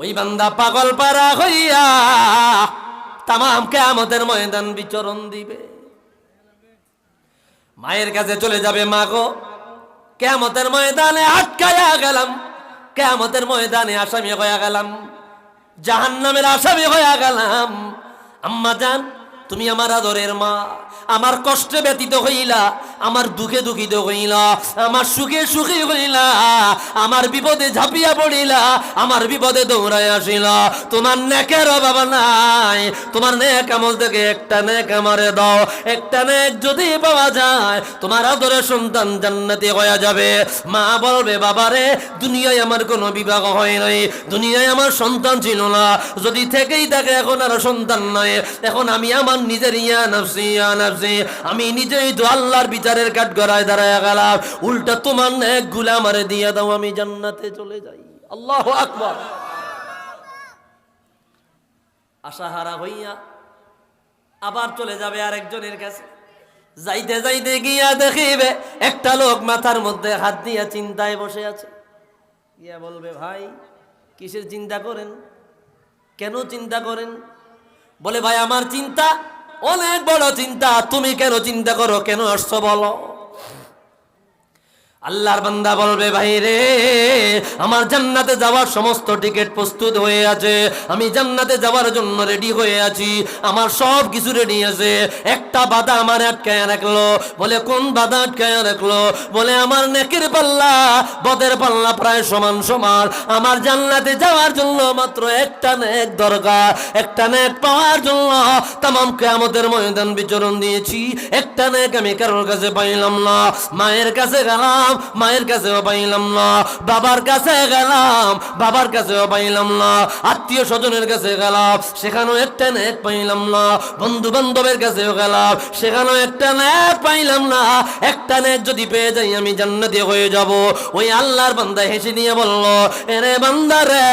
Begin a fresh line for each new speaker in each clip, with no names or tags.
ওই বান্দা পাগল পারা হইয়া তামাম কেমতের ময়দান বিচরণ দিবে। মায়ের কাছে চলে যাবে মা গো। কেমতের ময়দানে আটকায়া গেলাম। কেমতের ময়দানে আসামি হয়ে গেলাম। জাহান্নামের আসামি হয়ে গেলাম। আম্মা জান, তুমি আমার আদরের মা। আমার কষ্টে ব্যতীত হইলা আমার দুঃখে দুঃখিত হইলা আমার সুখে সুখী হইলা আমার বিপদে ঝাঁপিয়া পড়িলা, আমার বিপদে দৌড়ায় আসিলা। তোমার নেকের অভাব নাই, তোমার নেক আমল থেকে একটা নেক আমারে দাও, একটা নেক যদি পাওয়া যায়, তোমার আদরের সন্তান জান্নাতি হয়ে যাবে। মা বলবে, বাবারে, দুনিয়ায় আমার কোনো বিবাহ হয় নাই, দুনিয়ায় আমার সন্তান ছিল না। যদি থেকেই থাকে, এখন আর সন্তান নয় এখন আমি আমার নিজের ইয়া নাফসি ইয়া নাফসি আমি নিজেই তো আল্লাহর বিচারের কাঠ গড়ায় দাঁড়ায় গেলাম। উল্টা তোমার নেকগুলা আমারে দিয়ে দাও, আমি জান্নাতে চলে যাই। আল্লাহ আকবার। আশাহারা হইয়া আবার চলে যাবে আরেকজনের কাছে। যাইতে যাইতে গিয়া দেখিবে, একটা লোক মাথার মধ্যে হাত দিয়া চিন্তায় বসে আছে। গিয়া বলবে, ভাই, কিসের চিন্তা করেন? কেন চিন্তা করেন? বলে, ভাই, আমার চিন্তা অনেক বড় চিন্তা। তুমি কেন চিন্তা করো? কেন আসছো বলো? আল্লাহর বান্দা বলবে ভাই রে আমার জান্নাতে যাওয়ার সমস্ত টিকিট প্রস্তুত হয়ে আছে। আমি জান্নাতে যাওয়ার জন্য রেডি হয়ে আছি। আমার সব কিছু রেডি আছে। একটা বাধা আমার আটকায় রাখল। বলে, কোন বাধা আটকায় রাখল? বলে, আমার নেকের পাল্লা। বদের পাল্লা প্রায় সমান সমান। আমার জান্নাতে যাওয়ার জন্য মাত্র একটা নেক দরকার। একটা নেক পাওয়ার জন্য তামাম কেয়ামতের ময়দান বিচরণ দিয়েছি। একটা নেক আমি কারোর কাছে পাইলাম না। মায়ের কাছে গেলাম। মায়ের কাছেও পাইলাম না, বাবার কাছে গেলাম, বাবার কাছেও পাইলাম না, আত্মীয় স্বজনের কাছে গেলাম, সেখানেও একটা নেক পাইলাম না বন্ধু বান্ধবের কাছেও গেলাম, সেখানেও একটা নেক পাইলাম না, একটা নেক যদি পেয়ে যাই আমি জান্নাতি হয়ে যাব। ওই আল্লাহর বান্দা হেসে নিয়ে বলল, এরে বান্দা রে,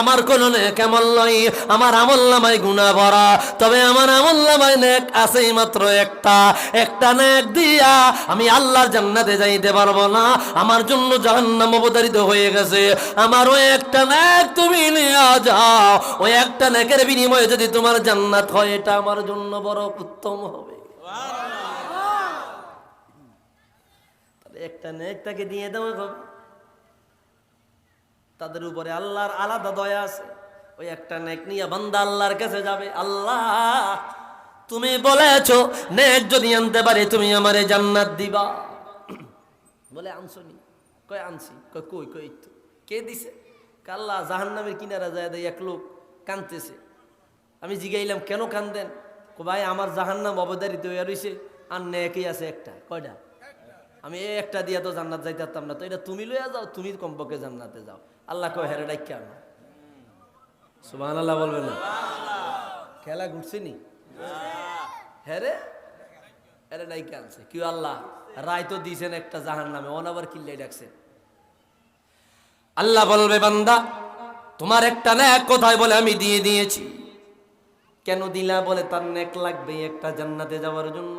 আমার কোন নেক আমল নয় আমার আমল নামায় গুণা ভরা, তবে আমার আমল নামায় নেক আছেই মাত্র একটা একটা নেক দিয়া আমি আল্লাহর জান্নাতে যাইতে পারব। না। আমার জন্য জাহান্নাম অবতারিত হয়ে গেছে। আমার ওই একটা নেক তুমি নিয়ে যাও। ওই একটা নেকের বিনিময়ে যদি তোমার জান্নাত হয়, এটা আমার জন্য বড় উত্তম হবে। একটা নেক তাকে দিয়ে দেওয়া হবে তাদের উপরে আল্লাহর আলাদা দয়া আছে। ওই একটা নেক নিয়ে বান্দা আল্লাহর কাছে যাবে। আল্লাহ, তুমি বলেছ, নেক যদি আনতে পারে তুমি আমারে জান্নাত দিবা। বলে আনছনি কয় আনছি? কয় কই? কই? তো। কে দিছে? কাল্লা জাহান নামের কিনারা যায় দেয় এক লোক কানতেছে। আমি জিগাইলাম কেন কান্দেন? কো ভাই আমার জাহান নাম অবদারিত হয়ে রয়েছে আর নেকই আছে একটা। কয়টা? আমি এই একটা দিয়া তো জান্নাত যাইতে পারতাম না। তো এটা তুমি লইয়া যাও তুমি কমপক্ষে জান্নাতে যাও। আল্লাহ কয় হেরে ডাইকা আমি সুবাহ আল্লাহ বলবে না খেলা ঘুরছে নি? হ্যারে আরে ডাইকা আনছে। কি আল্লাহ, রায় তো দিয়েছেন একটা জাহান নামে অন আবার কিল্লাই ডাকছেন আল্লাহ বলবে, বান্দা, তোমার একটা নেক কোথায় বলে আমি দিয়ে দিয়েছি। কেন দিলা বলে তার নেক লাগবে একটা জান্নাতে যাওয়ার জন্য?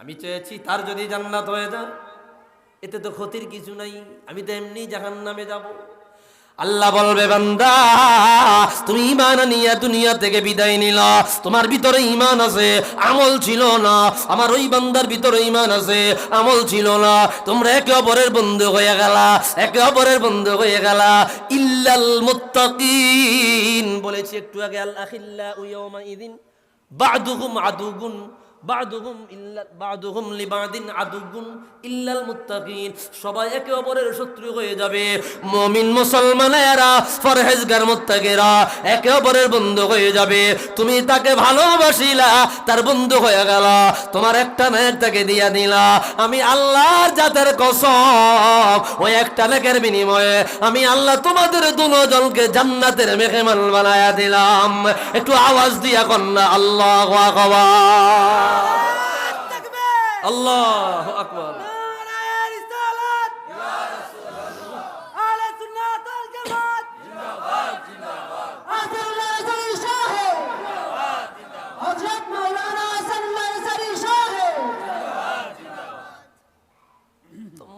আমি চেয়েছি তার যদি জান্নাত হয়ে যায়, এতে তো ক্ষতির কিছু নাই, আমি তো এমনি জাহান নামে যাব। আল্লাহ বলবে, বান্দা, তুমি ইমান নিয়ে দুনিয়া থেকে বিদায় নিলা। তোমার ভিতরে ইমান আছে, আমল ছিল না। আমার ওই বান্দার ভিতরে ইমান আছে, আমল ছিল না। তোমরা একে অপরের বন্ধু হয়ে গেলা, একে অপরের বন্ধু হয়ে গেলা। ইল্লাল মুত্তাকিন, বলেছি একটু আগে আল আখিল্লা ইয়াউমা ইদিন বাদুহুম আদুগুন সবাই একে অপরের শত্রু হয়ে যাবে। মুমিন মুসলমানেরা ফরহেজগার মুত্তাকিরা একে অপরের বন্ধু হয়ে যাবে। তুমি তাকে ভালোবাসিলা, তার বন্ধু হয়ে গেল। তোমার একটা নেক তাকে দিয়া দিলা। আমি আল্লাহর জাতের কসম, ওই একটা নেকের বিনিময়ে আমি আল্লাহ তোমাদের দুজনকে জান্নাতের মেহমান বানায়া দিলাম। একটু আওয়াজ দিয়া কন্যা, আল্লাহ আকবার। আল্লাহ আকবার।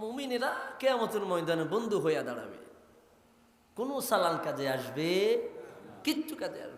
মুমিনেরা কেয়ামতের ময়দানে বন্ধু হইয়া দাঁড়াবে। কোনো চালান কাজে আসবে কিচ্ছু কাজে আসবে